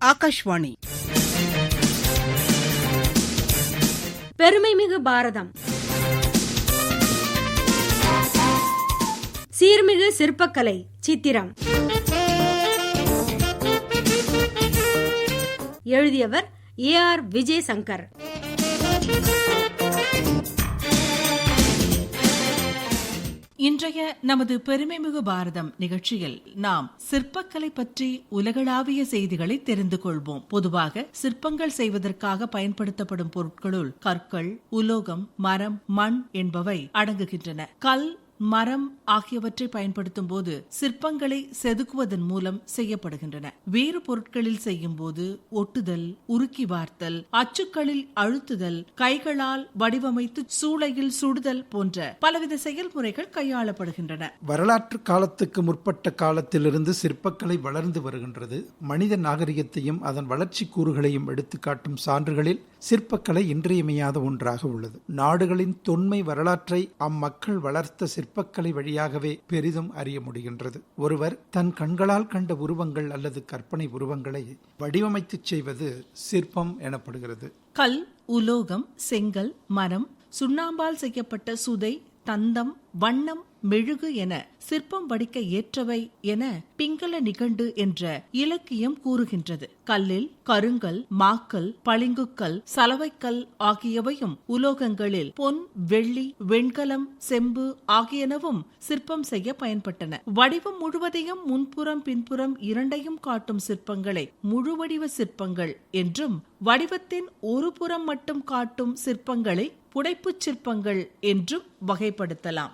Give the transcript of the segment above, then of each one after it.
ஆகாஷ்வாணி. பெருமைமிகு பாரதம். சீர்மிகு சிற்பக்கலை சித்திரம். எழுதியவர் ஏ ஆர் விஜய் சங்கர் இன்றைய நமது பெருமைமிகு பாரதம் நிகழ்ச்சியில் நாம் சிற்பக்கலை பற்றி உலகளாவிய செய்திகளை தெரிந்து கொள்வோம். பொதுவாக சிற்பங்கள் செய்வதற்காக பயன்படுத்தப்படும் பொருட்களுள் கற்கள் உலோகம் மரம் மண் என்பவை அடங்குகின்றன. கல் மரம் ஆகியவற்றை பயன்படுத்தும் போது சிற்பங்களை செதுக்குவதன் மூலம் செய்யப்படுகின்றன. வேறு பொருட்களில் செய்யும் போது ஒட்டுதல் உருக்கி வார்த்தல் அச்சுக்களில் அழுத்துதல் கைகளால் வடிவமைத்து சூளையில் சுடுதல் போன்ற பலவித செயல்முறைகள் கையாளப்படுகின்றன. வரலாற்று காலத்துக்கு முற்பட்ட காலத்திலிருந்து சிற்பக்கலை வளர்ந்து வருகின்றது. மனித நாகரிகத்தையும் அதன் வளர்ச்சி கூறுகளையும் எடுத்துக்காட்டும் சான்றுகளில் சிற்பக்கலை இன்றியமையாத ஒன்றாக உள்ளது. நாடுகளின் தொன்மை வரலாற்றை அம்மக்கள் வளர்த்த சிற்ப சிற்பக்கலை வழியாகவே பெரிதும் அறிய முடிகின்றது. ஒருவர் தன் கண்களால் கண்ட உருவங்கள் அல்லது கற்பனை உருவங்களை வடிவமைத்துச் செய்வது சிற்பம் எனப்படுகிறது. கல் உலோகம் செங்கல் மரம் சுண்ணாம்பால் செய்யப்பட்ட சுதை தந்தம் வண்ணம் மெழுகு என சிற்பம் வடிக்க ஏற்றவை என பிங்கள நிகண்டு என்ற இலக்கியம் கூறுகின்றது. கல்லில் கருங்கல் மாக்கல் பளிங்குக்கல் சலவைக்கல் ஆகியவையும் உலோகங்களில் பொன் வெள்ளி வெண்கலம் செம்பு ஆகியனவும் சிற்பம் செய்ய பயன்பட்டன. வடிவம் முழுவதையும் முன்புறம் பின்புறம் இரண்டையும் காட்டும் சிற்பங்களை முழுவடிவ சிற்பங்கள் என்றும் வடிவத்தின் ஒரு புறம் மட்டும் காட்டும் சிற்பங்களை புடைப்புச் சிற்பங்கள் என்றும் வகைப்படுத்தலாம்.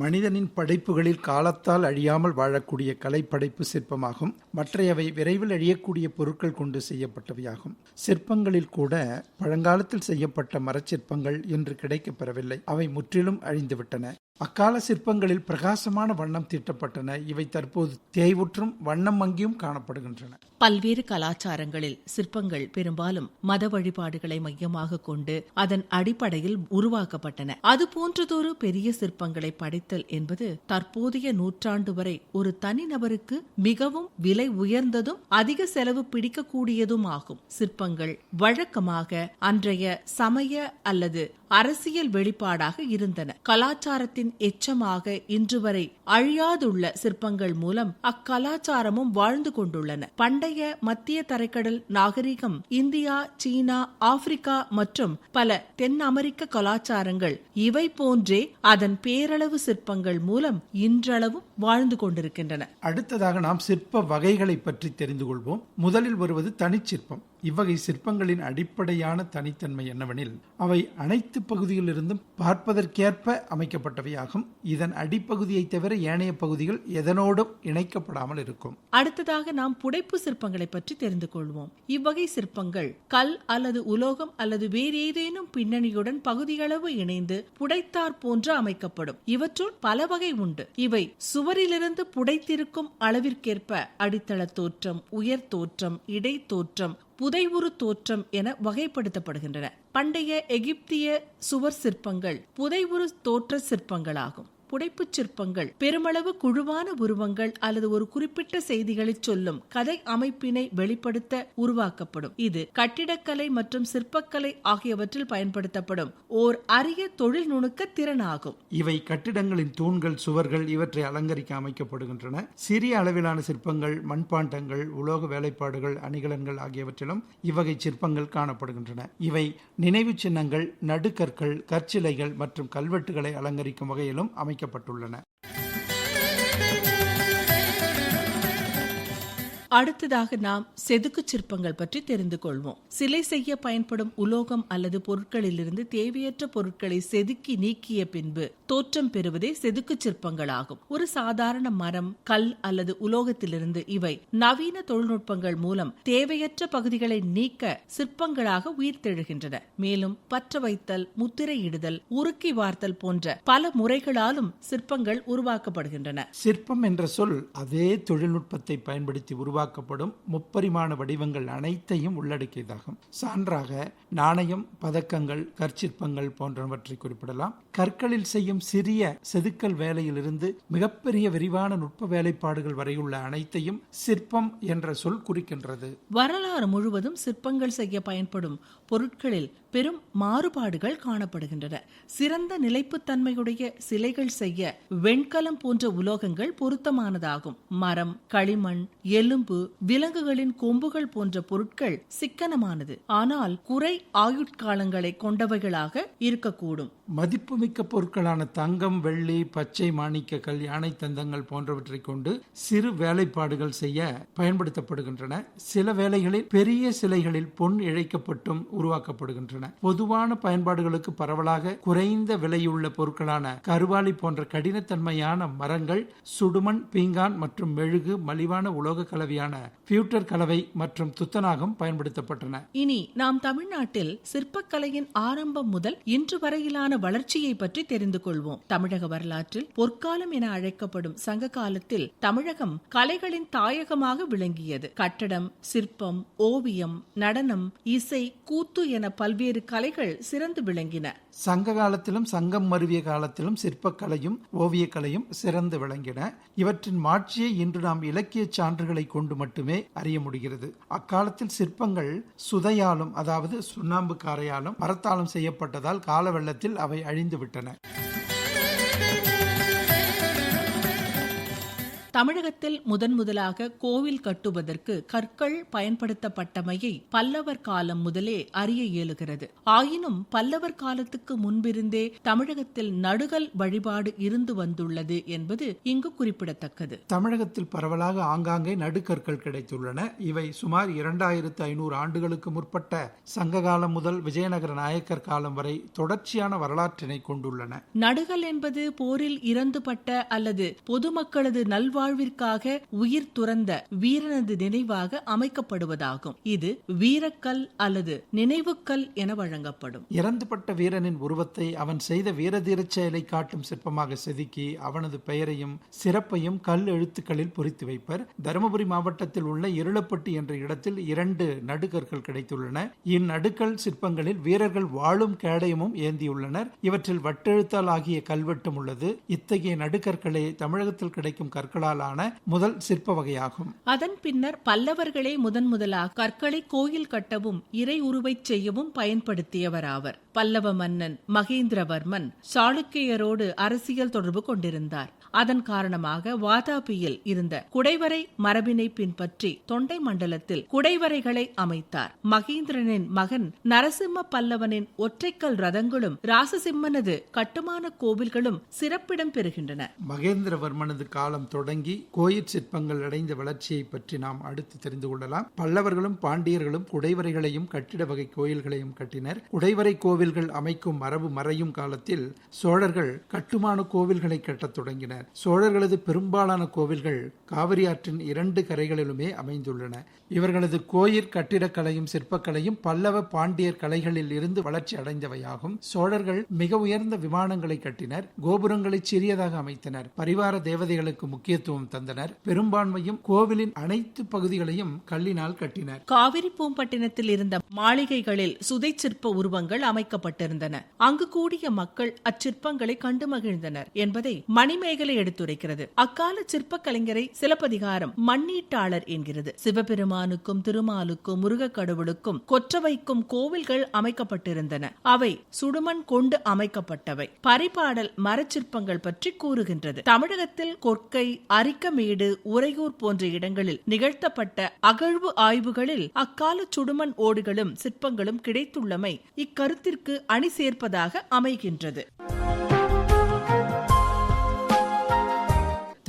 மனிதனின் படைப்புகளில் காலத்தால் அழியாமல் வாழக்கூடிய கலைப்படைப்பு சிற்பமாகும். மற்றையவை விரைவில் அழியக்கூடிய பொருட்கள் கொண்டு செய்யப்பட்டவையாகும். சிற்பங்களில் கூட பழங்காலத்தில் செய்யப்பட்ட மரச்சிற்பங்கள் இன்று கிடைக்கப்பெறவில்லை. அவை முற்றிலும் அழிந்துவிட்டன. அக்கால சிற்பங்களில் பிரகாசமான வண்ணம் தீட்டப்பட்டன. இவை தற்போது தேய்வுற்றும் வண்ணம் மங்கியும் காணப்படுகின்றன. பல்வேறு கலாச்சாரங்களில் சிற்பங்கள் பெரும்பாலும் மத வழிபாடுகளை மையமாக கொண்டு அதன் அடிப்படையில் உருவாக்கப்பட்டன. அது போன்றதொரு பெரிய சிற்பங்களை படைத்தல் என்பது தற்போதைய நூற்றாண்டு வரை ஒரு தனிநபருக்கு மிகவும் விலை உயர்ந்ததும் அதிக செலவு பிடிக்கக்கூடியதும் ஆகும். சிற்பங்கள் வழக்கமாக அன்றைய சமய அல்லது அரசியல் வெளிப்பாடாக இருந்தன. கலாச்சாரத்தின் எச்சமாக இன்று வரை அழியாதுள்ள சிற்பங்கள் மூலம் அக்கலாச்சாரமும் வாழ்ந்து கொண்டுள்ளன. பண்டைய மத்திய தரைக்கடல் நாகரிகம் இந்தியா சீனா ஆப்பிரிக்கா மற்றும் பல தென் அமெரிக்க கலாச்சாரங்கள் இவை போன்றே அதன் பேரளவு சிற்பங்கள் மூலம் இன்றளவும் வாழ்ந்து கொண்டிருக்கின்றன. அடுத்ததாக நாம் சிற்ப வகைகளை பற்றி தெரிந்து கொள்வோம். முதலில் வருவது தனிச்சிற்பம். இவ்வகை சிற்பங்களின் அடிப்படையான தனித்தன்மை என்னவெனில் அவை அனைத்து பகுதியிலிருந்தும் பார்ப்பதற்கேற்ப அமைக்கப்பட்டவையாகும். இதன் அடிப்பகுதியை தவிர ஏனைய பகுதிகள் எதனோடும் இணைக்கப்படாமல் இருக்கும். அடுத்ததாக நாம் புடைப்பு சிற்பங்களை பற்றி தெரிந்து கொள்வோம். இவ்வகை சிற்பங்கள் கல் அல்லது உலோகம் அல்லது வேறு ஏதேனும் பின்னணியுடன் பகுதிகளவு இணைந்து புடைத்தார் போன்று அமைக்கப்படும். இவற்றுள் பல வகை உண்டு. இவை சுவரிலிருந்து புடைத்திருக்கும் அளவிற்கேற்ப அடித்தள தோற்றம் உயர் தோற்றம் இடை தோற்றம் புதைவுறு தோற்றம் என வகைப்படுத்தப்படுகின்றன. பண்டைய எகிப்திய சுவர் சிற்பங்கள் புதைவுறு தோற்ற சிற்பங்களாகும். புடைப்புச் சிற்பங்கள் பெருமளவு குழுவான உருவங்கள் அல்லது ஒரு குறிப்பிட்ட செய்திகளை சொல்லும் கதை அமைப்பினை வெளிப்படுத்த உருவாக்கப்படும். இது கட்டிடக்கலை மற்றும் சிற்பக்கலை ஆகியவற்றில் பயன்படுத்தப்படும். ஓர் அரிய தொழில் நுணுக்க திறனாகும். இவை கட்டிடங்களின் தூண்கள் சுவர்கள் இவற்றை அலங்கரிக்க அமைக்கப்படுகின்றன. சிறிய அளவிலான சிற்பங்கள் மண்பாண்டங்கள் உலோக வேலைப்பாடுகள் அணிகலன்கள் ஆகியவற்றிலும் இவ்வகை சிற்பங்கள் காணப்படுகின்றன. இவை நினைவு சின்னங்கள் நடுக்கற்கள் கற்சிலைகள் மற்றும் கல்வெட்டுகளை அலங்கரிக்கும் வகையிலும் அமைக்க அமைக்கப்பட்டுள்ளன அடுத்ததாக நாம் செதுக்கு சிற்பங்கள் பற்றி தெரிந்து கொள்வோம். சிலை செய்ய பயன்படும் உலோகம் அல்லது பொருட்களிலிருந்து தேவையற்ற பொருட்களை செதுக்கி நீக்கிய பின்பு தோற்றம் பெறுவதே செதுக்கு சிற்பங்களாகும். ஒரு சாதாரண மரம் கல் அல்லது உலோகத்திலிருந்து இவை நவீன தொழில்நுட்பங்கள் மூலம் தேவையற்ற பகுதிகளை நீக்க சிற்பங்களாக உயிர்த்தெழுகின்றன மேலும் பற்ற வைத்தல் முத்திரையிடுதல் உருக்கி வார்த்தல் போன்ற பல முறைகளாலும் சிற்பங்கள் உருவாக்கப்படுகின்றன. சிற்பம் என்ற சொல் அதே தொழில்நுட்பத்தை பயன்படுத்தி உருவாக்க உருவாக்கப்படும் முப்பரிமாண வடிவங்கள் அனைத்தையும் உள்ளடக்கியதாகும். சான்றாக நாணயம் பதக்கங்கள் கற்சிற்பங்கள் போன்றவற்றை குறிப்பிடலாம். கற்களில் செய்யும் சிறிய செதுக்கல் வேலையிலிருந்து மிகப்பெரிய விரிவான நுட்ப வேலைப்பாடுகள் வரையுள்ள அனைத்தையும் சிற்பம் என்ற சொல் குறிக்கின்றது. வரலாறு முழுவதும் சிற்பங்கள் செய்ய பயன்படும் பொருட்களில் பெரும் மாறுபாடுகள் காணப்படுகின்றன. சிறந்த நிலைப்புத்தன்மையுடைய சிலைகள் செய்ய வெண்கலம் போன்ற உலோகங்கள் பொருத்தமானதாகும். மரம் களிமண் எலும்பு விலங்குகளின் கொம்புகள் போன்ற பொருட்கள் சிக்கனமானது. ஆனால் குறை ஆயுட்காலங்களை கொண்டவைகளாக இருக்கக்கூடும். மதிப்புமிக்க பொருட்களான தங்கம் வெள்ளி பச்சை மாணிக்க கல் யானை தந்தங்கள் போன்றவற்றை கொண்டு சிறு வேலைப்பாடுகள் செய்ய பயன்படுத்தப்படுகின்றன. சில வேளைகளில் பெரிய சிலைகளில் பொன் இழைக்கப்பட்டும் உருவாக்கப்படுகின்றன. பொதுவான பயன்பாடுகளுக்கு பரவலாக குறைந்த விலையுள்ள பொருட்களான கருவாளி போன்ற கடினத்தன்மையான மரங்கள் சுடுமண் பீங்கான் மற்றும் மெழுகு மலிவான உலோக கலவையான பியூட்டர் கலவை மற்றும் துத்தநாகம் பயன்படுத்தப்பட்டன. இனி நாம் தமிழ்நாட்டில் சிற்பக்கலையின் ஆரம்பம் முதல் இன்று வரையிலான வளர்ச்சியை பற்றி தெரிந்து கொள்வோம். தமிழக வரலாற்றில் பொற்காலம் என அழைக்கப்படும் சங்க காலத்தில் தமிழகம் கலைகளின் தாயகமாக விளங்கியது. கட்டடம் சிற்பம் ஓவியம் நடனம் இசை கூத்து என பல்வேறு கலைகள் சிறந்து விளங்கின. சங்க காலத்திலும் சங்கம் மருவிய காலத்திலும் சிற்பக்கலையும் ஓவியக்கலையும் சிறந்து விளங்கின. இவற்றின் மாட்சியை இன்று நாம் இலக்கிய சான்றுகளை கொண்டு மட்டுமே அறிய முடிகிறது. அக்காலத்தில் சிற்பங்கள் சுதையாலும் அதாவது சுண்ணாம்பு காரையாலும் மரத்தாலும் செய்யப்பட்டதால் கால வெள்ளத்தில் அவை அழிந்துவிட்டன தமிழகத்தில் முதன் முதலாக கோவில் கட்டுவதற்கு கற்கள் பயன்படுத்தப்பட்டமையை பல்லவர் காலம் முதலே அறிய இயலுகிறது. ஆயினும் பல்லவர் காலத்துக்கு முன்பிருந்தே தமிழகத்தில் நடுகல் வழிபாடு இருந்து வந்துள்ளது என்பது இங்கு குறிப்பிடத்தக்கது. தமிழகத்தில் பரவலாக ஆங்காங்கே நடுக்கற்கள் கிடைத்துள்ளன. இவை சுமார் இரண்டாயிரத்து ஐநூறு ஆண்டுகளுக்கு முற்பட்ட சங்க காலம் முதல் விஜயநகர நாயக்கர் காலம் வரை தொடர்ச்சியான வரலாற்றினை கொண்டுள்ளன. நடுகல் என்பது போரில் இறந்துபட்ட அல்லது பொதுமக்களது நல்வாழ்விற்காக உயிர் துறந்த வீரனது நினைவாக அமைக்கப்படுவதாகும். இது வீரக்கல் அல்லது நினைவுக்கல் என வழங்கப்படும். இறந்துபட்ட வீரனின் உருவத்தை அவன் செய்த வீரதீர செயலை காட்டும் சிற்பமாக செதுக்கி அவனது பெயரையும் சிறப்பையும் கல் எழுத்துக்களில் பொறித்து வைப்பர். தருமபுரி மாவட்டத்தில் உள்ள இருளப்பட்டி என்ற இடத்தில் இரண்டு நடுகற்கள் கிடைத்துள்ளன. இந்நடுக்கல் சிற்பங்களில் வீரர்கள் வாழும் கேடயமும் ஏந்தியுள்ளனர். இவற்றில் வட்டெழுத்தால் ஆகிய கல்வெட்டும் உள்ளது. இத்தகைய நடுக்கற்களே தமிழகத்தில் கிடைக்கும் கற்களால் கற்களாலான முதல் சிற்ப வகையாகும் அதன் பின்னர் பல்லவர்களே முதன் முதலாக கற்களை கோயில் கட்டவும் இறை உருவைச் செய்யவும் பயன்படுத்தியவராவர். பல்லவ மன்னன் மகேந்திரவர்மன் சாளுக்கியரோடு அரசியல் தொடர்பு கொண்டிருந்தார். அதன் காரணமாக வாதாபியில் இருந்த குடைவரை மரபினை பின்பற்றி தொண்டை மண்டலத்தில் குடைவரைகளை அமைத்தார். மகேந்திரனின் மகன் நரசிம்ம பல்லவனின் ஒற்றைக்கல் ரதங்களும் ராசசிம்மனது கட்டுமான கோவில்களும் சிறப்பிடம் பெறுகின்றன. மகேந்திரவர்மனது காலம் தொடங்கி கோயில் சிற்பங்கள் அடைந்த வளர்ச்சியை பற்றி நாம் அடுத்து தெரிந்து கொள்ளலாம். பல்லவர்களும் பாண்டியர்களும் குடைவரைகளையும் கட்டிட வகை கோயில்களையும் கட்டினர். குடைவரை கோவில்கள் அமைக்கும் மரபு மறையும் காலத்தில் சோழர்கள் கட்டுமான கோவில்களை கட்டத் தொடங்கினர். சோழர்களது பெரும்பாலான கோவில்கள் காவிரி ஆற்றின் இரண்டு கரைகளிலுமே அமைந்துள்ளன. இவர்களது கோயில் கட்டிடக்கலையும் சிற்பக்கலையும் பல்லவ பாண்டியர் கலைகளில் இருந்து வளர்ச்சி அடைந்தவையாகும். சோழர்கள் மிக உயர்ந்த விமானங்களை கட்டினர் கோபுரங்களை சிறியதாக அமைத்தனர் பரிவார தேவதைகளுக்கு முக்கியத்துவம் தந்தனர் பெரும்பான்மையும் கோவிலின் அனைத்து பகுதிகளையும் கல்லினால் கட்டினர். காவிரி பூம்பட்டினத்தில் இருந்த மாளிகைகளில் சுதை சிற்ப உருவங்கள் அமைக்கப்பட்டிருந்தன. அங்கு கூடிய மக்கள் அச்சிற்பங்களை கண்டு மகிழ்ந்தனர் என்பதை மணிமேகலை எடுத்துரைக்கிறது. அக்கால சிற்ப கலைஞரை சிலப்பதிகாரம் மண்ணீட்டாளர் என்கிறது. சிவபெருமானுக்கும் திருமாலுக்கும் முருகக் கடவுளுக்கும் கொற்றவைக்கும் கோவில்கள் அமைக்கப்பட்டிருந்தன. அவை சுடுமண் கொண்டு அமைக்கப்பட்டவை. பரிபாடல் மரச்சிற்பங்கள் பற்றி கூறுகின்றது. தமிழகத்தில் கொற்கை அரிக்கமேடு உறையூர் போன்ற இடங்களில் நிகழ்த்தப்பட்ட அகழ்வு ஆய்வுகளில் அக்கால சுடுமண் ஓடுகளும் சிற்பங்களும் கிடைத்துள்ளமை இக்கருத்திற்கு அணி சேர்ப்பதாக அமைகின்றது.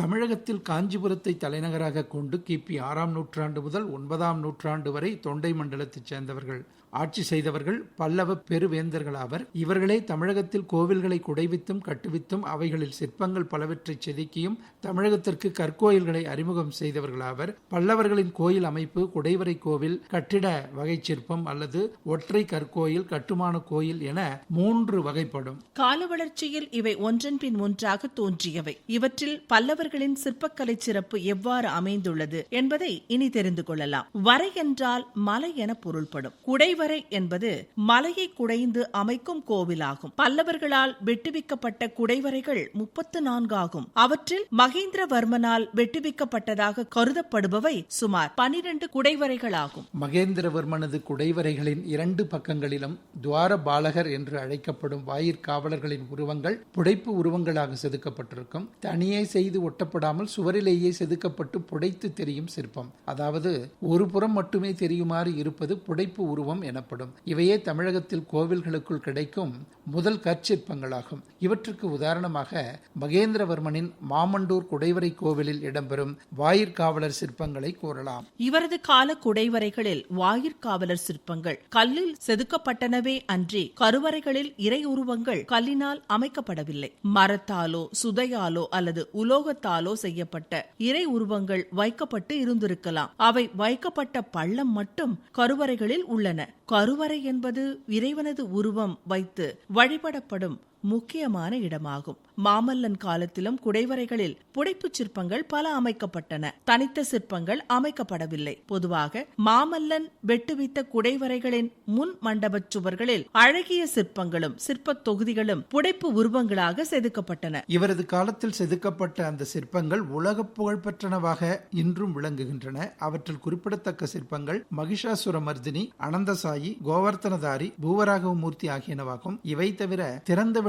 தமிழகத்தில் காஞ்சிபுரத்தை தலைநகராக கொண்டு கிபி ஆறாம் நூற்றாண்டு முதல் ஒன்பதாம் நூற்றாண்டு வரை தொண்டை மண்டலத்தைச் சேர்ந்தவர்கள். ஆட்சி செய்தவர்கள் பல்லவ பெருவேந்தர்களாவர் இவர்களே தமிழகத்தில் கோவில்களை குடைவித்தும் கட்டுவித்தும் அவைகளில் சிற்பங்கள் பலவற்றை செதுக்கியும் தமிழகத்திற்கு கற்கோயில்களை அறிமுகம் செய்தவர்களாவர் பல்லவர்களின் கோயில் அமைப்பு குடைவரை கோவில் கட்டிட வகை சிற்பம் அல்லது ஒற்றை கற்கோயில் கட்டுமான கோயில் என மூன்று வகைப்படும். கால வளர்ச்சியில் இவை ஒன்றன் பின் ஒன்றாக தோன்றியவை. இவற்றில் பல்லவர்களின் சிற்பக்கலை சிறப்பு எவ்வாறு அமைந்துள்ளது என்பதை இனி தெரிந்து கொள்ளலாம். வரை என்றால் மலை என பொருள்படும். குடைவரை என்பது மலையை குடைந்து அமைக்கும் கோவிலாகும். பல்லவர்களால் வெட்டுவிக்கப்பட்ட குடைவரைகள் முப்பத்து நான்கு ஆகும். அவற்றில் மகேந்திரவர்மனால் வெட்டுவிக்கப்பட்டதாக கருதப்படுபவை சுமார் பனிரெண்டு குடைவரைகளாகும். மகேந்திரவர்மனது குடைவரைகளின் இரண்டு பக்கங்களிலும் துவார பாலகர் என்று அழைக்கப்படும் வாயிற்காவலர்களின் உருவங்கள் புடைப்பு உருவங்களாக செதுக்கப்பட்டிருக்கும். தனியே செய்து ஒட்டப்படாமல் சுவரிலேயே செதுக்கப்பட்டு புடைத்து தெரியும் சிற்பம். அதாவது ஒரு புறம் மட்டுமே தெரியுமாறு இருப்பது புடைப்பு உருவம் எனப்படும். இவையே தமிழகத்தில் கோவில்களுக்குள் கிடைக்கும் முதல் கற்சிற்பங்களாகும். இவற்றுக்கு உதாரணமாக மகேந்திரவர்மனின் மாமண்டூர் குடைவரை கோவிலில் இடம்பெறும் வாயிற்காவலர் சிற்பங்களை கூறலாம். இவரது கால குடைவரைகளில் வாயிற்காவலர் சிற்பங்கள் கல்லில் செதுக்கப்பட்டனவே அன்றி கருவறைகளில் இறை உருவங்கள் கல்லினால் அமைக்கப்படவில்லை. மரத்தாலோ சுதையாலோ அல்லது உலோகத்தாலோ செய்யப்பட்ட இறை உருவங்கள் வைக்கப்பட்டு இருந்திருக்கலாம். அவை வைக்கப்பட்ட பள்ளம் மட்டும் கருவறைகளில் உள்ளன. கருவறை என்பது இறைவனது உருவம் வைத்து வழிபடப்படும் முக்கியமான இடமாகும். மாமல்லன் காலத்திலும் குடைவரைகளில் புடைப்புச் சிற்பங்கள் பல அமைக்கப்பட்டன. தனித்த சிற்பங்கள் அமைக்கப்படவில்லை. பொதுவாக மாமல்லன் வெட்டுவித்த குடைவரைகளின் முன் மண்டபச் சுவர்களில் அழகிய சிற்பங்களும் சிற்பத் தொகுதிகளும் புடைப்பு உருவங்களாக செதுக்கப்பட்டன. இவரது காலத்தில் செதுக்கப்பட்ட அந்த சிற்பங்கள் உலக புகழ்பெற்றனவாக இன்றும் விளங்குகின்றன. அவற்றில் குறிப்பிடத்தக்க சிற்பங்கள் மகிஷாசுரமர்தினி அனந்தசாயி கோவர்த்தனதாரி பூவராகவமூர்த்தி ஆகியனவாகும். இவை தவிர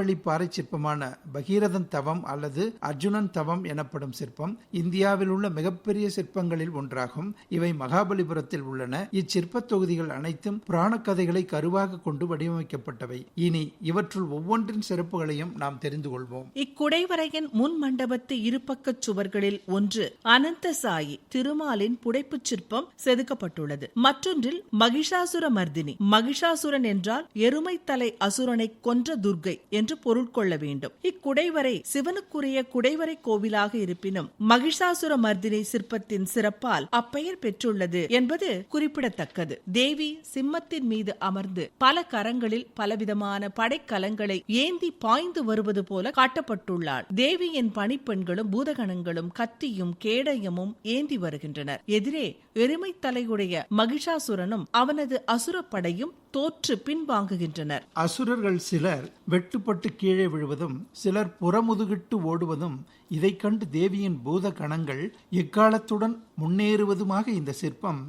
திறந்தவெளி பாறை சிற்பமான பகீரதன் தவம் அல்லது அர்ஜுனன் தவம் எனப்படும் சிற்பம் இந்தியாவில் உள்ள மிகப்பெரிய சிற்பங்களில் ஒன்றாகும். இவை மகாபலிபுரத்தில் உள்ளன. இச்சிற்பத் தொகுதிகள் அனைத்தும் புராண கதைகளை கருவாக கொண்டு வடிவமைக்கப்பட்டவை. இனி இவற்றுள் ஒவ்வொன்றின் சிறப்புகளையும் நாம் தெரிந்து கொள்வோம். இக்குடைவரையின் முன் மண்டபத்து இருபக்க சுவர்களில் ஒன்று அனந்தசாயி திருமாலின் புடைப்புச் சிற்பம் செதுக்கப்பட்டுள்ளது. மற்றொன்றில் மகிஷாசுர மர்தினி மகிஷாசுரன் என்றால் எருமை தலை அசுரனை கொன்ற துர்கை என்று பொருள் கொள்ள வேண்டும். இக்குடைவரை சிவனுக்குரிய குடைவரை கோவிலாக இருப்பினும் மகிஷாசுர மர்தினி சிற்பத்தின் சிறப்பால் அப்பெயர் பெற்றுள்ளது என்பது குறிப்பிடத்தக்கது. தேவி சிம்மத்தின் மீது அமர்ந்து பல கரங்களில் பலவிதமான படைக்கலங்களை ஏந்தி பாய்ந்து வருவது போல காட்டப்பட்டுள்ளார் தேவியின் பணிப்பெண்களும் பூதகணங்களும் கத்தியும் கேடயமும் ஏந்தி வருகின்றனர். எதிரே எருமை தலையுடைய மகிஷாசுரனும் அவனது அசுரப்படையும் தோற்று பின்வாங்குகின்றனர். அசுரர்கள் சிலர் வெட்டுப்பட்டு கீழே விழுவதும் சிலர் புறமுதுகிட்டு ஓடுவதும் இதை கண்டு தேவியின் பூத கணங்கள் எக்காலத்துடன் முன்னேறுவதுமாக இந்த சிற்பம்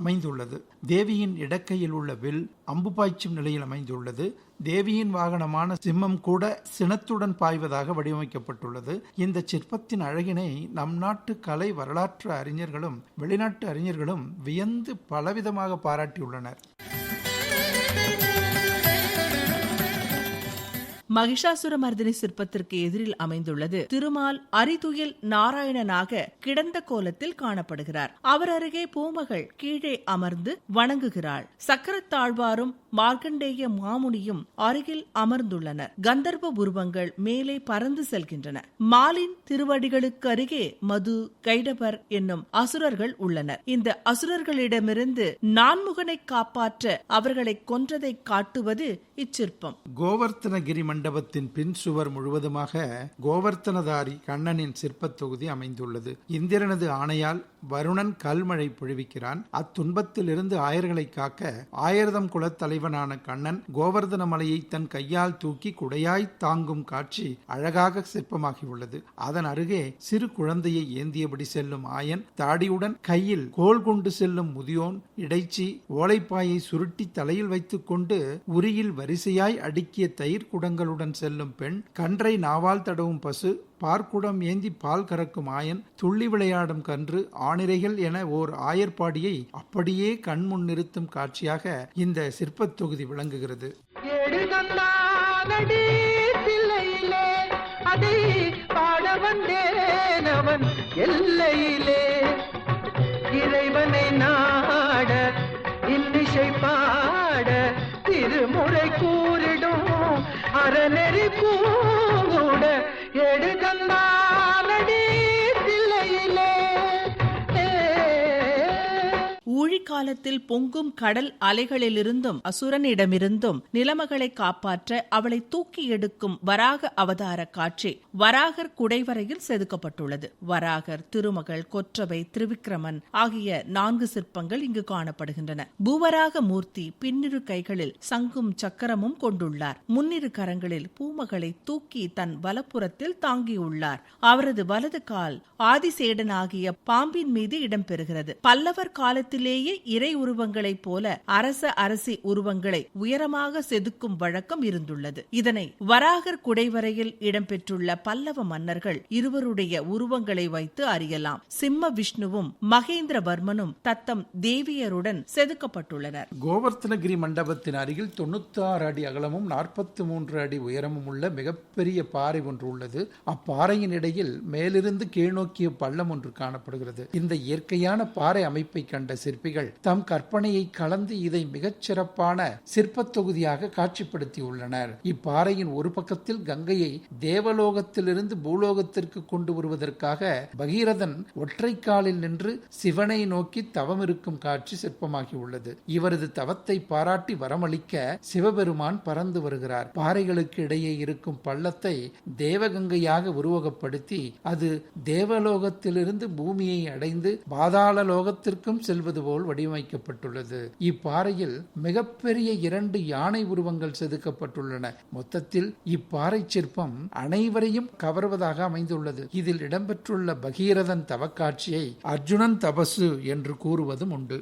அமைந்துள்ளது. தேவியின் இடக்கையில் உள்ள வில் அம்பு பாய்ச்சும் நிலையில் அமைந்துள்ளது. தேவியின் வாகனமான சிம்மம் கூட சினத்துடன் பாய்வதாக வடிவமைக்கப்பட்டுள்ளது. இந்த சிற்பத்தின் அழகினை நம் நாட்டு கலை வரலாற்று அறிஞர்களும் வெளிநாட்டு அறிஞர்களும் வியந்து பலவிதமாக பாராட்டியுள்ளனர். மகிஷாசுர மர்தினி சிற்பத்திற்கு எதிரில் அமைந்துள்ளது. திருமால் அரிதுயில் நாராயணனாக கிடந்த கோலத்தில் காணப்படுகிறார். அவர் அருகே பூமகள் கீழே அமர்ந்து வணங்குகிறாள். சக்கரத்தாழ்வாரும் மார்க்கண்டேய மாமுனியும் அருகில் அமர்ந்துள்ளனர். கந்தர்வ உருவங்கள் மேலே பறந்து செல்கின்றன. மாலின் திருவடிகளுக்கு அருகே மது கைடபர் என்னும் அசுரர்கள் உள்ளனர். இந்த அசுரர்களிடமிருந்து நான்முகனை காப்பாற்ற அவர்களை கொன்றதை காட்டுவது இச்சிற்பம். கோவர்த்தனகிரி மண்டபத்தின் பின் சுவர் முழுவதுமாக கோவர்த்தனதாரி கண்ணனின் சிற்பத் தொகுதி அமைந்துள்ளது. இந்திரனது ஆணையால் வருணன் கல்மழை பொழிவிக்கிறான். அத்துன்பத்திலிருந்து ஆயர்களை காக்க ஆயிரதம் குலத் தலைவனான கண்ணன் கோவர்தன மலையை தன் கையால் தூக்கி குடையாய் தாங்கும் காட்சி அழகாக சிற்பமாகியுள்ளது. அதன் அருகே சிறு குழந்தையை ஏந்தியபடி செல்லும் ஆயன் தாடியுடன் கையில் கோல் கொண்டு செல்லும் முதியோன் இடைச்சி ஓலைப்பாயை சுருட்டி தலையில் வைத்துக் கொண்டு உரியில் வரிசையாய் அடுக்கிய தயிர் குடங்களுடன் செல்லும் பெண் கன்றை நாவால் தடவும் பசு பார்க்குடம் ஏந்தி பால் கறக்கும் ஆயன் துள்ளி விளையாடும் கன்று ஆணிரைகள் என ஓர் ஆயர்பாடியை அப்படியே கண்முன் நிறுத்தும் காட்சியாக இந்த சிற்பத் தொகுதி விளங்குகிறது. எல்லையிலே. இறைவனை நாட இன்னிசை பாட திருமுறை அறநெறி கூட எடுகந்தானடி ஊழிக்காலத்தில் பொங்கும் கடல் அலைகளிலிருந்தும் அசுரனிடமிருந்தும் நிலைமகளை காப்பாற்ற அவளை தூக்கி எடுக்கும் வராக அவதார காட்சி வராகர் குடைவரையில் செதுக்கப்பட்டுள்ளது. வராகர் திருமகள் கொற்றவை திருவிக்கிரமன் ஆகிய நான்கு சிற்பங்கள் இங்கு காணப்படுகின்றன. பூவராக மூர்த்தி பின்னிரு கைகளில் சங்கும் சக்கரமும் கொண்டுள்ளார். முன்னிரு கரங்களில் பூமகளை தூக்கி தன் வலப்புறத்தில் தாங்கியுள்ளார். அவரது வலது கால் ஆதிசேடனாகிய பாம்பின் மீது இடம்பெறுகிறது. பல்லவர் காலத்திலே காலத்திலேயே இறை உருவங்களைப் போல அரச அரசி உருவங்களை உயரமாக செதுக்கும் வழக்கம் இருந்துள்ளது. இதனை வராகர் குடைவரையில் இடம்பெற்றுள்ள பல்லவ மன்னர்கள் இருவருடைய உருவங்களை வைத்து அறியலாம். சிம்ம விஷ்ணுவும் மகேந்திரவர்மனும் தத்தம் தேவியருடன் செதுக்கப்பட்டுள்ளனர். கோவர்த்தனகிரி மண்டபத்தின் அருகில் தொண்ணூத்தாறு அடி அகலமும் நாற்பத்தி மூன்று அடி உயரமும் உள்ள மிகப்பெரிய பாறை ஒன்று உள்ளது. அப்பாறையின் இடையில் மேலிருந்து கீழ்நோக்கிய பள்ளம் ஒன்று காணப்படுகிறது. இந்த இயற்கையான பாறை அமைப்பை கண்ட சிற்பிகள் தம் கற்பனையை கலந்து இதை மிகச் சிறப்பான சிற்பத் தொகுதியாக காட்சிப்படுத்தியுள்ளனர். இப்பாறையின் ஒரு பக்கத்தில் கங்கையை தேவலோகத்திலிருந்து பூலோகத்திற்கு கொண்டு வருவதற்காக பகீரதன் ஒற்றை காலில் நின்று சிவனை நோக்கி தவம் இருக்கும் காட்சி சிற்பமாகியுள்ளது. இவரது தவத்தை பாராட்டி வரமளிக்க சிவபெருமான் பறந்து வருகிறார். பாறைகளுக்கு இடையே இருக்கும் பள்ளத்தை தேவகங்கையாக உருவகப்படுத்தி அது தேவலோகத்திலிருந்து பூமியை அடைந்து பாதாள லோகத்திற்கும் செல்வது போல் வடிவமைக்கப்பட்டுள்ளது. இப்பாறையில் மிகப்பெரிய இரண்டு யானை உருவங்கள் செதுக்கப்பட்டுள்ளன. மொத்தத்தில் இப்பாறை சிற்பம் அனைவரையும் கவர்வதாக அமைந்துள்ளது. இதில் இடம்பெற்றுள்ள பகீரதன் தவக்காட்சியை அர்ஜுனன் தபசு என்று கூறுவதும் உண்டு.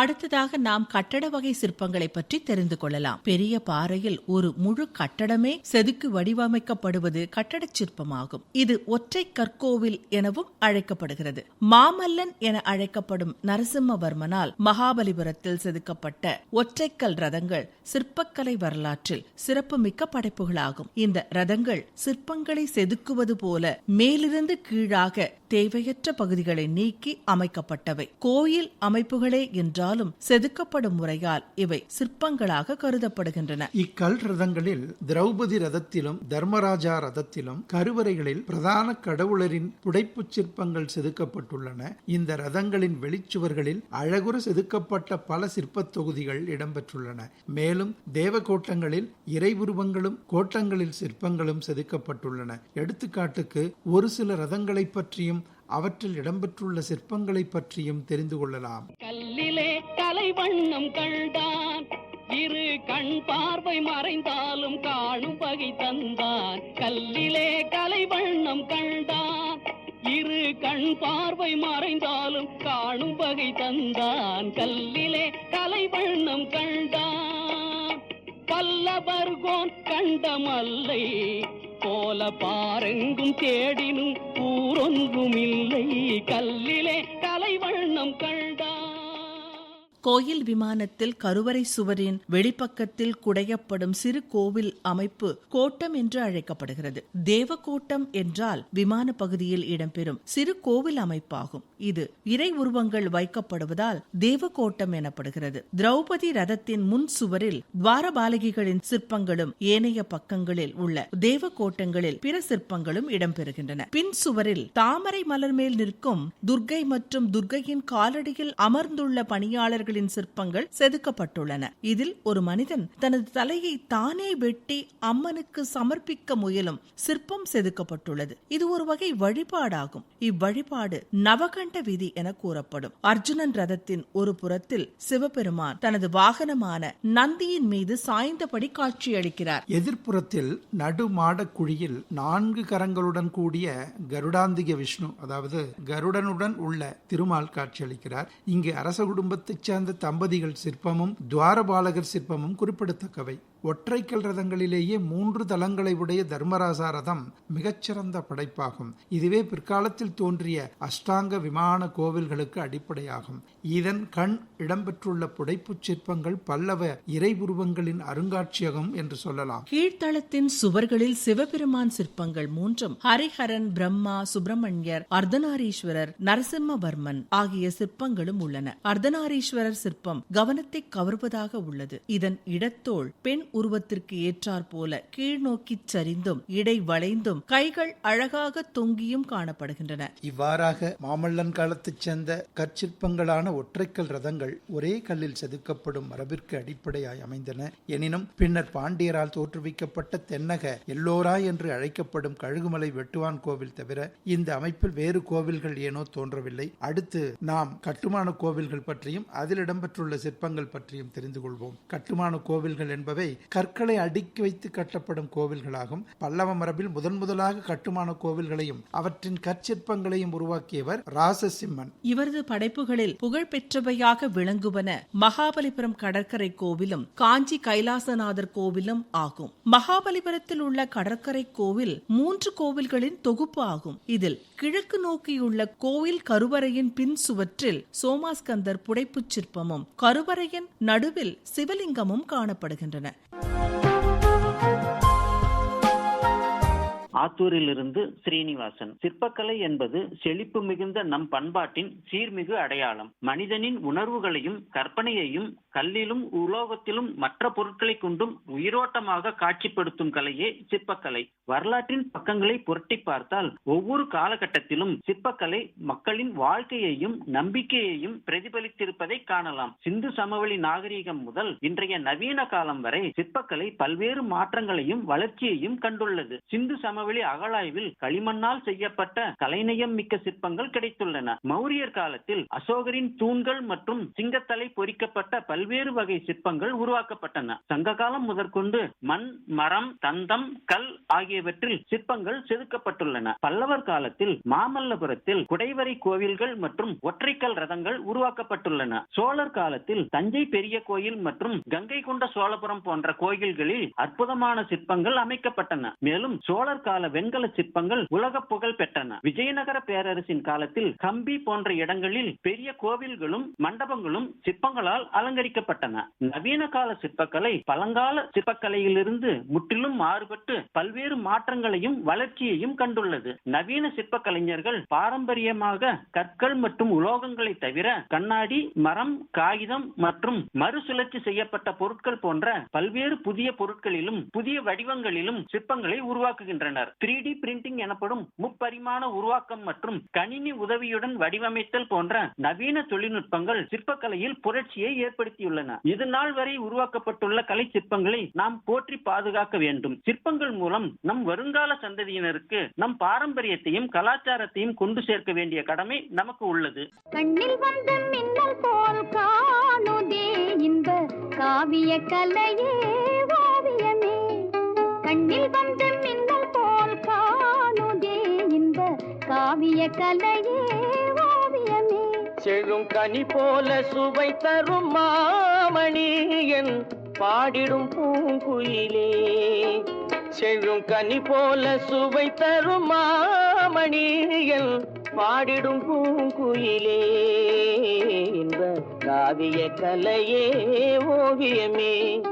அடுத்ததாக நாம் கட்டட வகை சிற்பங்களை பற்றி தெரிந்து கொள்ளலாம். பெரிய பாறையில் ஒரு முழு கட்டடமே செதுக்கு வடிவமைக்கப்படுவது கட்டடச் சிற்பமாகும். இது ஒற்றை கற்கோவில் எனவும் அழைக்கப்படுகிறது. மாமல்லன் என அழைக்கப்படும் நரசிம்மவர்மனால் மகாபலிபுரத்தில் செதுக்கப்பட்ட ஒற்றைக்கல் ரதங்கள் சிற்பக்கலை வரலாற்றில் சிறப்புமிக்க படைப்புகளாகும். இந்த ரதங்கள் சிற்பங்களை செதுக்குவது போல மேலிருந்து கீழாக தேவையற்ற பகுதிகளை நீக்கி அமைக்கப்பட்டவை. கோயில் அமைப்புகளே என்றாலும் செதுக்கப்படும் முறையால் இவை சிற்பங்களாக கருதப்படுகின்றன. இக்கல் ரதங்களில் திரௌபதி ரதத்திலும் தர்மராஜா ரதத்திலும் கருவறைகளில் பிரதான கடவுளரின் புடைப்பு சிற்பங்கள் செதுக்கப்பட்டுள்ளன. இந்த ரதங்களின் வெளிச்சுவர்களில் அழகுற செதுக்கப்பட்ட பல சிற்பத் தொகுதிகள் இடம்பெற்றுள்ளன. மேலும் தேவகோட்டங்களில் இறைவுருவங்களும் கோட்டங்களில் சிற்பங்களும் செதுக்கப்பட்டுள்ளன. எடுத்துக்காட்டுக்கு ஒரு சில ரதங்களைப் பற்றியும் அவற்றில் இடம்பெற்றுள்ள சிற்பங்களை பற்றியும் தெரிந்து கொள்ளலாம். கல்லிலே கலை வண்ணம் கண்டான் இரு கண் பார்வை மறைந்தாலும் காணும் வகை தந்தான் கல்லிலே கலை வண்ணம் கண்டான் இரு கண் பார்வை மறைந்தாலும் காணும் வகை தந்தான் கல்லிலே கலை வண்ணம் கண்டான் பல்லவர்கோன் கண்டமல்லை போல பாரெங்கும் தேடினும் ஊரொன்றும் இல்லை கல்லிலே கலை வண்ணம் கண்டான் கோயில் விமானத்தில் கருவறை சுவரின் வெளிப்பக்கத்தில் குடையப்படும் சிறு கோவில் அமைப்பு கோட்டம் என்று அழைக்கப்படுகிறது. தேவகோட்டம் என்றால் விமான பகுதியில் இடம்பெறும் சிறு கோவில் அமைப்பாகும். இது இறை உருவங்கள் வைக்கப்படுவதால் தேவகோட்டம் எனப்படுகிறது. திரௌபதி ரதத்தின் முன் சுவரில் துவாரபாலகிகளின் சிற்பங்களும் ஏனைய பக்கங்களில் உள்ள தேவகோட்டங்களில் பிற சிற்பங்களும் இடம்பெறுகின்றன. பின் சுவரில் தாமரை மலர் மேல் நிற்கும் துர்க்கை மற்றும் துர்க்கையின் காலடியில் அமர்ந்துள்ள பணியாளர்கள் பணியாளர்களின் சிற்பங்கள் செதுக்கப்பட்டுள்ளன. இதில் ஒரு மனிதன் தனது தலையை தானே வெட்டி அம்மனுக்கு சமர்ப்பிக்க முயலும் சிற்பம் செதுக்கப்பட்டுள்ளது. இது ஒரு வகை வழிபாடாகும். இவ்வழிபாடு நவகண்ட விதி என கூறப்படும். அர்ஜுனன் ரதத்தின் ஒரு புறத்தில் சிவபெருமான் தனது வாகனமான நந்தியின் மீது சாய்ந்தபடி காட்சியளிக்கிறார். எதிர்ப்புறத்தில் நடுமாட குழியில் நான்கு கரங்களுடன் கூடிய கருடாந்திக விஷ்ணு அதாவது கருடனுடன் உள்ள திருமால் காட்சியளிக்கிறார். இங்கு அரச குடும்பத்தைச் சேர்ந்த தம்பதிகள் சிற்பமும் துவாரபாலகர் சிற்பமும் குறிப்பிடத்தக்கவை. ஒற்றைக்கல் ரதங்களிலேயே மூன்று தளங்களை உடைய தர்மராசா ரதம் மிகச்சிறந்த படைப்பாகும். இதுவே பிற்காலத்தில் தோன்றிய அஷ்டாங்க விமான கோவில்களுக்கு அடிப்படையாகும். இதன் கண் இடம்பெற்றுள்ள புடைப்புச் சிற்பங்கள் பல்லவ இறை உருவங்களின் அருங்காட்சியகம் என்று சொல்லலாம். கீழ்த்தளத்தின் சுவர்களில் சிவபெருமான் சிற்பங்கள் மூன்றும் ஹரிஹரன் பிரம்மா சுப்பிரமணியர் அர்த்தநாரீஸ்வரர் நரசிம்மவர்மன் ஆகிய சிற்பங்களும் உள்ளன. அர்த்தநாரீஸ்வரர் சிற்பம் கவனத்தை கவர்வதாக உள்ளது. இதன் இடத்தோள் பெண் உருவத்திற்கு ஏற்றாற் போல கீழ்நோக்கிச் சரிந்தும் இடை வளைந்தும் கைகள் அழகாக தொங்கியும் காணப்படுகின்றன. இவ்வாறாக மாமல்லன் காலத்தைச் சேர்ந்த கற்சிற்பங்களான ஒற்றைக்கல் ரதங்கள் ஒரே கல்லில் செதுக்கப்படும் மரபிற்கு அடிப்படையாய் அமைந்தன. எனினும் பின்னர் பாண்டியரால் தோற்றுவிக்கப்பட்ட தென்னக எல்லோரா என்று அழைக்கப்படும் கழுகுமலை வெட்டுவான் கோவில் தவிர இந்த அமைப்பில் வேறு கோவில்கள் ஏனோ தோன்றவில்லை. அடுத்து நாம் கட்டுமான கோவில்கள் பற்றியும் அதில் இடம்பெற்றுள்ள சிற்பங்கள் பற்றியும் தெரிந்து கொள்வோம். கட்டுமான கோவில்கள் என்பவை கற்களை அடுக்கி வைத்து கட்டப்படும் கோவில்களாகும். பல்லவ மரபில் முதன் முதலாக கட்டுமான கோவில்களையும் அவற்றின் கற்சிற்பங்களையும் உருவாக்கியவர் ராசசிம்மன். இவரது படைப்புகளில் புகழ்பெற்றவையாக விளங்குவன மகாபலிபுரம் கடற்கரை கோவிலும் காஞ்சி கைலாசநாதர் கோவிலும் ஆகும். மகாபலிபுரத்தில் உள்ள கடற்கரை கோவில் மூன்று கோவில்களின் தொகுப்பு ஆகும். இதில் கிழக்கு நோக்கியுள்ள கோவில் கருவறையின் பின் சுவற்றில் சோமாஸ்கந்தர் புடைப்புச் சிற்பமும் கருவறையின் நடுவில் சிவலிங்கமும் காணப்படுகின்றன. ஆத்தூரிலிருந்து ஸ்ரீனிவாசன். சிற்பக்கலை என்பது செழிப்பு மிகுந்த நம் பண்பாட்டின் சீர்மிகு அடையாளம். மனிதனின் உணர்வுகளையும் கற்பனையையும் கல்லிலும் உலோகத்திலும் மற்ற பொருட்களை கொண்டும் உயிரோட்டமாக காட்சிப்படுத்தும் கலையே சிற்பக்கலை. வரலாற்றின் பக்கங்களை புரட்டி பார்த்தால் ஒவ்வொரு காலகட்டத்திலும் சிற்பக்கலை மக்களின் வாழ்க்கையையும் நம்பிக்கையையும் பிரதிபலித்திருப்பதை காணலாம். சிந்து சமவெளி நாகரீகம் முதல் இன்றைய நவீன காலம் வரை சிற்பக்கலை பல்வேறு மாற்றங்களையும் வளர்ச்சியையும் கண்டுள்ளது. சிந்து சமவெளி அகழாய்வில் களிமண்ணால் செய்யப்பட்ட கலைநயம் மிக்க சிற்பங்கள் கிடைத்துள்ளன. மௌரியர் காலத்தில் அசோகரின் தூண்கள் மற்றும் சிங்கத்தலை பொறிக்கப்பட்ட பல்வேறு வகை சிற்பங்கள் உருவாக்கப்பட்டன. சங்க காலம் முதற்கொண்டு மண் மரம் தந்தம் கல் ஆகியவற்றில் சிற்பங்கள் செதுக்கப்பட்டுள்ளன. பல்லவர் காலத்தில் மாமல்லபுரத்தில் குடைவரை கோவில்கள் மற்றும் ஒற்றைக்கல் ரதங்கள் உருவாக்கப்பட்டுள்ளன. சோழர் காலத்தில் தஞ்சை பெரிய கோயில் மற்றும் கங்கை கொண்ட சோழபுரம் போன்ற கோயில்களில் அற்புதமான சிற்பங்கள் அமைக்கப்பட்டன. மேலும் சோழர் கால வெண்கல சிற்பங்கள் உலக புகழ் பெற்றன. விஜயநகர பேரரசின் காலத்தில் கம்பி போன்ற இடங்களில் பெரிய கோவில்களும் மண்டபங்களும் சிற்பங்களால் அலங்கரிக்க அலங்கரிக்கப்பட்டன நவீன கால சிற்பக்கலை பழங்கால சிற்பக்கலையிலிருந்து முற்றிலும் மாறுபட்டு பல்வேறு மாற்றங்களையும் வளர்ச்சியையும் கண்டுள்ளது. நவீன சிற்ப கலைஞர்கள் பாரம்பரியமாக கற்கள் மற்றும் உலோகங்களை தவிர கண்ணாடி மரம் காகிதம் மற்றும் மறுசுழற்சி செய்யப்பட்ட பொருட்கள் போன்ற பல்வேறு புதிய பொருட்களிலும் புதிய வடிவங்களிலும் சிற்பங்களை உருவாக்குகின்றனர். த்ரீ டி பிரிண்டிங் எனப்படும் முப்பரிமாண உருவாக்கம் மற்றும் கணினி உதவியுடன் வடிவமைத்தல் போன்ற நவீன தொழில்நுட்பங்கள் சிற்பக்கலையில் புரட்சியை ஏற்படுத்தி ஏற்படுத்தியுள்ளன இது நாள் வரை உருவாக்கப்பட்டுள்ள கலை சிற்பங்களை நாம் போற்றி பாதுகாக்க வேண்டும். சிற்பங்கள் மூலம் நம் வருங்கால சந்ததியினருக்கு நம் பாரம்பரியத்தையும் கலாச்சாரத்தையும் கொண்டு சேர்க்க வேண்டிய கடமை நமக்கு உள்ளது. கண்ணில் வந்த மின்னல் போல் காணுதே இந்த காவிய கலையே ஓவியமே கண்ணில் வந்த மின்னல் போல் காணுதே இந்த காவிய கலையே ஓவியமே செழும் கனி போல சுவை தரும் மாமணி என் பாடிடும் பூங்குயிலே. செழும் கனி போல சுவை தரும் மாமணி என் பாடிடும் பூங்குயிலே. இன்ப காவிய கலையே ஓவியமே.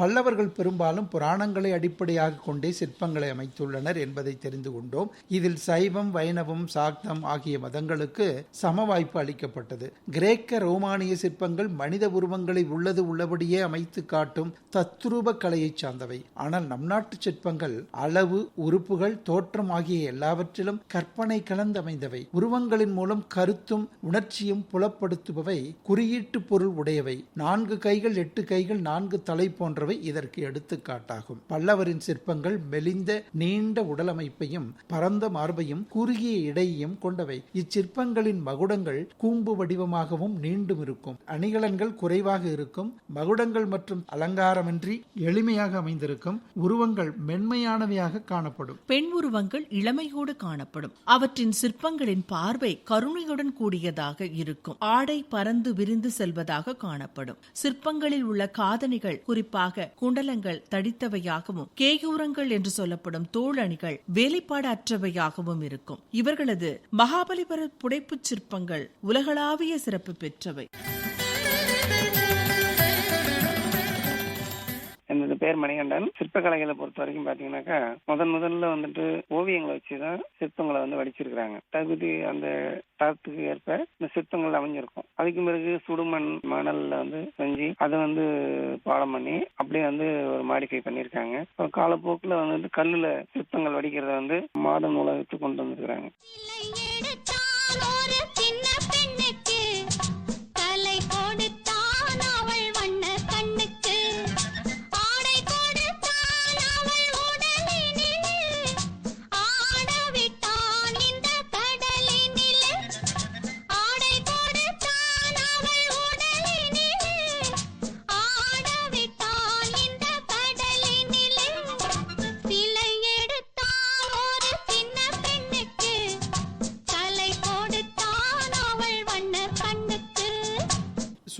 பல்லவர்கள் பெரும்பாலும் புராணங்களை அடிப்படையாக கொண்டே சிற்பங்களை அமைத்துள்ளனர் என்பதை தெரிந்து கொண்டோம். இதில் சைவம் வைணவம் சாக்தம் ஆகிய மதங்களுக்கு சம வாய்ப்பு அளிக்கப்பட்டது. கிரேக்க ரோமானிய சிற்பங்கள் மனித உருவங்களை உள்ளது உள்ளபடியே அமைத்து காட்டும் தத்ரூப கலையைச் சார்ந்தவை. ஆனால் நம் நாட்டு சிற்பங்கள் அளவு உறுப்புகள் தோற்றம் ஆகிய எல்லாவற்றிலும் கற்பனை கலந்து அமைந்தவை உருவங்களின் மூலம் கருத்தும் உணர்ச்சியும் புலப்படுத்துபவை. குறியீட்டு பொருள் உடையவை. நான்கு கைகள் எட்டு கைகள் நான்கு தலை போன்றவை இதற்கு எடுத்துக்காட்டாகும். பல்லவரின் சிற்பங்கள் மெலிந்த நீண்ட உடலமைப்பையும் பரந்த மார்பையும் குறுகிய இடையையும் கொண்டவை. இச்சிற்பங்களின் மகுடங்கள் கூம்பு வடிவமாகவும் நீண்டும் இருக்கும். அணிகலன்கள் குறைவாக இருக்கும். மகுடங்கள் மற்றும் அலங்காரமின்றி எளிமையாக அமைந்திருக்கும். உருவங்கள் மென்மையானவையாக காணப்படும். பெண் உருவங்கள் இளமையோடு காணப்படும். அவற்றின் சிற்பங்களின் பார்வை கருணையுடன் கூடியதாக இருக்கும். ஆடை பறந்து விரிந்து செல்வதாக காணப்படும். சிற்பங்களில் உள்ள காதணிகள் குறிப்பாக மாறாக குண்டலங்கள் தடித்தவையாகவும் கேயூரங்கள் என்று சொல்லப்படும் தோளணிகள் வேலைப்பாடு அற்றவையாகவும் இருக்கும். இவர்களது மகாபலிபுர புடைப்புச் சிற்பங்கள் உலகளாவிய சிறப்பு பெற்றவை. பேர் மணிகண்டன். சிற்பக்கலைகளை பொறுத்த வரைக்கும் பாத்தீங்கன்னாக்கா முதன் முதல்ல வந்துட்டு ஓவியங்களை வச்சுதான் சிற்பங்களை வந்து வடிச்சிருக்கிறாங்க. தகுதி அந்த தரத்துக்கு ஏற்ப இந்த சிற்பங்கள் அமைஞ்சிருக்கும். அதுக்கு பிறகு சுடுமண் மணல்ல வந்து செஞ்சு அதை வந்து பாடம் பண்ணி அப்படியே வந்து ஒரு மாடிஃபை பண்ணியிருக்காங்க. காலப்போக்கில் வந்துட்டு கல்லுல சிற்பங்கள் வடிக்கிறத வந்து மாடர்ன் உலகத்துக்கு கொண்டு வந்திருக்கிறாங்க.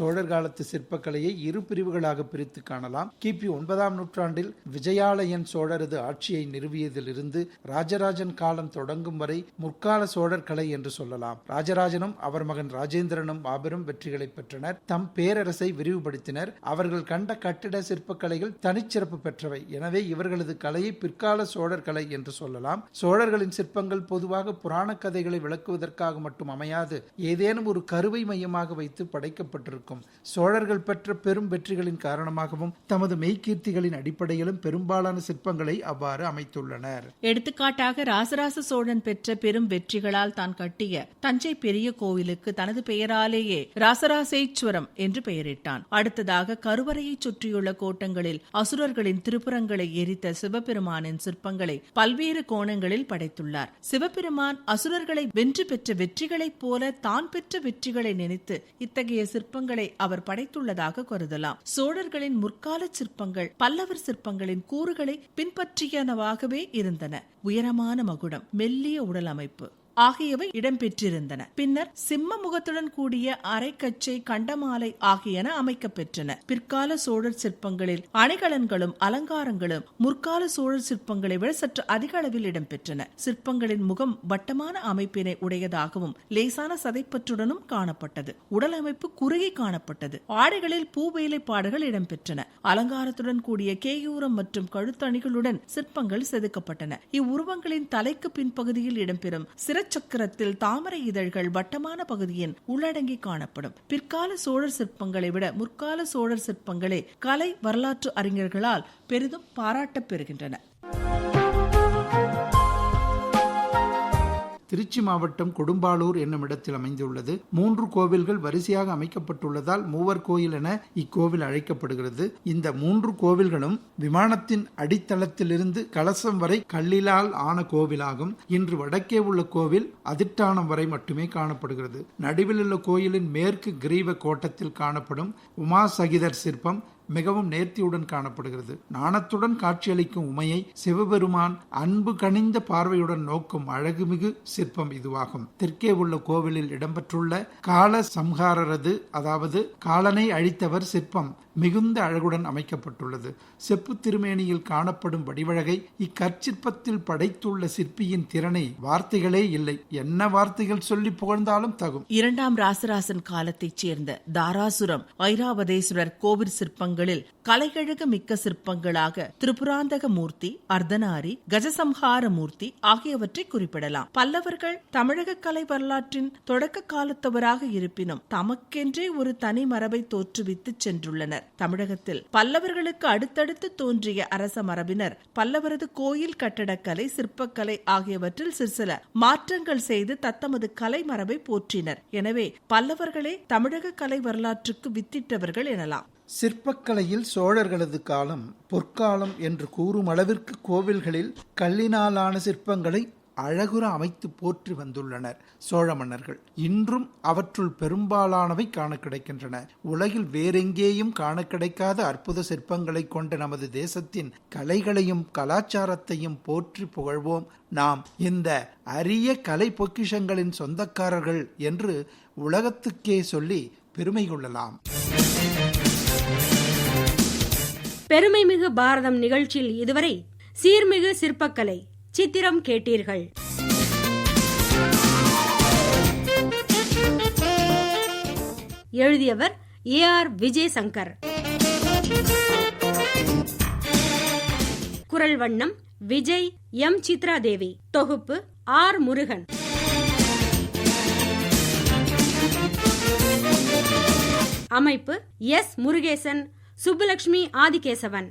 சோழர் காலத்து சிற்பக்கலையை இரு பிரிவுகளாக பிரித்து காணலாம். கிபி ஒன்பதாம் நூற்றாண்டில் விஜயாலயன் சோழரது ஆட்சியை நிறுவியதிலிருந்து ராஜராஜன் காலம் தொடங்கும் வரை முற்கால சோழர் கலை என்று சொல்லலாம். ராஜராஜனும் அவர் மகன் ராஜேந்திரனும் மாபெரும் வெற்றிகளை பெற்றனர். தம் பேரரசை விரிவுபடுத்தினர். அவர்கள் கண்ட கட்டிட சிற்பக்கலைகள் தனிச்சிறப்பு பெற்றவை. எனவே இவர்களது கலையை பிற்கால சோழர் கலை என்று சொல்லலாம். சோழர்களின் சிற்பங்கள் பொதுவாக புராண கதைகளை விளக்குவதற்காக மட்டும் அமையாது ஏதேனும் ஒரு கருவை மையமாக வைத்து படைக்கப்பட்டிருக்கும். சோழர்கள் பெற்ற பெரும் வெற்றிகளின் காரணமாகவும் தமது மெய்கீர்த்திகளின் அடிப்படையிலும் பெரும்பாலான சிற்பங்களை அவ்வாறு அமைத்துள்ளனர். எடுத்துக்காட்டாக ராசராச சோழன் பெற்ற பெரும் வெற்றிகளால் தான் கட்டிய தஞ்சை பெரிய கோவிலுக்கு தனது பெயராலேயே ராசராசேஸ்வரம் என்று பெயரிட்டான். அடுத்ததாக கருவறையை சுற்றியுள்ள கோட்டங்களில் அசுரர்களின் திருப்புறங்களை எரித்த சிவபெருமானின் சிற்பங்களை பல்வேறு கோணங்களில் படைத்துள்ளார். சிவபெருமான் அசுரர்களை வென்று பெற்ற வெற்றிகளைப் போல தான் பெற்ற வெற்றிகளை நினைத்து இத்தகைய சிற்பங்களை அவர் படைத்துள்ளதாக கருதலாம். சோழர்களின் முற்கால சிற்பங்கள் பல்லவர் சிற்பங்களின் கூறுகளை பின்பற்றியனவாகவே இருந்தன. உயரமான மகுடம் மெல்லிய உடல் அமைப்பு ஆகியவை இடம்பெற்றிருந்தன. பின்னர் சிம்ம முகத்துடன் கூடிய அரைக்கச்சை கண்டமாலை ஆகியன அமைக்கப்பெற்றன. பிற்கால சோழர் சிற்பங்களில் அணிகலன்களும் அலங்காரங்களும் முற்கால சோழர் சிற்பங்களை விட சற்று அதிக அளவில் இடம்பெற்றன. சிற்பங்களின் முகம் வட்டமான அமைப்பினை உடையதாகவும் லேசான சதைப்பற்றுடனும் காணப்பட்டது. உடல் அமைப்பு குறுகி காணப்பட்டது. ஆடைகளில் பூ பாடுகள் இடம்பெற்றன. அலங்காரத்துடன் கூடிய கேயூரம் மற்றும் கழுத்தணிகளுடன் சிற்பங்கள் செதுக்கப்பட்டன. இவ்வுருவங்களின் தலைக்கு பின்பகுதியில் இடம்பெறும் சிற நிலச்சக்கரத்தில் தாமரை இதழ்கள் வட்டமான பகுதியின் உள்ளடங்கி காணப்படும். பிற்கால சோழர் சிற்பங்களை விட முற்கால சோழர் சிற்பங்களே கலை வரலாற்று அறிஞர்களால் பெரிதும் பாராட்டப் திருச்சி மாவட்டம் கொடும்பாளூர் என்னும் இடத்தில் அமைந்துள்ளது. மூன்று கோவில்கள் வரிசையாக அமைக்கப்பட்டுள்ளதால் மூவர் கோயில் என இக்கோவில் அழைக்கப்படுகிறது. இந்த மூன்று கோவில்களும் விமானத்தின் அடித்தளத்திலிருந்து கலசம் வரை கல்லிலால் ஆன கோவிலாகும். இன்று வடக்கே உள்ள கோவில் அதிட்டானம் வரை மட்டுமே காணப்படுகிறது. நடுவில் உள்ள கோயிலின் மேற்கு கிரீவ கோட்டத்தில் காணப்படும் உமாசகிதர் சிற்பம் மிகவும் நேர்த்தியுடன் காணப்படுகிறது. நாணத்துடன் காட்சியளிக்கும் உமையை சிவபெருமான் அன்பு கனிந்த பார்வையுடன் நோக்கும் அழகுமிகு சிற்பம் இதுவாகும். தெற்கே உள்ள கோவிலில் இடம்பெற்றுள்ள கால சம்ஹாரரது அதாவது காலனை அழித்தவர் சிற்பம். மிகுந்த அழகுடன் அமைக்கப்பட்டுள்ளது. செப்பு திருமேனியில் காணப்படும் வடிவழகை இக்கற்சிற்பத்தில் படைத்துள்ள சிற்பியின் திறனை வார்த்தைகளே இல்லை. என்ன வார்த்தைகள் சொல்லி புகழ்ந்தாலும் தகும். இரண்டாம் ராசராசன் காலத்தைச் சேர்ந்த தாராசுரம் ஐராவதேஸ்வரர் கோவில் சிற்பங்களில் கலைகழக மிக்க சிற்பங்களாக திரிபுராந்தக மூர்த்தி அர்த்தனாரி கஜசம்ஹார மூர்த்தி ஆகியவற்றை குறிப்பிடலாம். பல்லவர்கள் தமிழக கலை வரலாற்றின் தொடக்க காலத்தவராக இருப்பினும் தமக்கென்றே ஒரு தனி மரபை தோற்றுவித்து சென்றுள்ளனர். கொண்டனர் தமிழகத்தில் பல்லவர்களுக்கு அடுத்தடுத்து தோன்றிய அரச மரபினர் பல்லவரது கோயில் கட்டடக்கலை சிற்பக்கலை ஆகியவற்றில் சிற்சில மாற்றங்கள் செய்து தத்தமது கலை மரபை போற்றினர். எனவே பல்லவர்களே தமிழக கலை வரலாற்றுக்கு வித்திட்டவர்கள் எனலாம். சிற்பக்கலையில் சோழர்களது காலம் பொற்காலம் என்று கூறும் அளவிற்கு கோவில்களில் கல்லினாலான சிற்பங்களை அழகுற அமைத்து போற்றி வந்துள்ளனர். சோழ மன்னர்கள் இன்றும் அவற்றுள் பெரும்பாலானவை காண கிடைக்கின்றன. உலகில் வேறெங்கேயும் காண கிடைக்காத அற்புத சிற்பங்களை கொண்ட நமது தேசத்தின் கலைகளையும் கலாச்சாரத்தையும் போற்றி புகழ்வோம். நாம் இந்த அரிய கலை பொக்கிஷங்களின் சொந்தக்காரர்கள் என்று உலகத்துக்கே சொல்லி பெருமை கொள்ளலாம். பெருமைமிகு பாரதம் நிகழ்ச்சியில் இதுவரை சீர்மிகு சிற்பக்கலை சித்திரம் கேட்டீர்கள். எழுதியவர் ஏ ஆர் விஜய் சங்கர் குரல் வண்ணம் விஜய் எம் சித்ரா தேவி தொகுப்பு ஆர் முருகன். அமைப்பு எஸ் முருகேசன் சுப்புலட்சுமி ஆதிகேசவன்.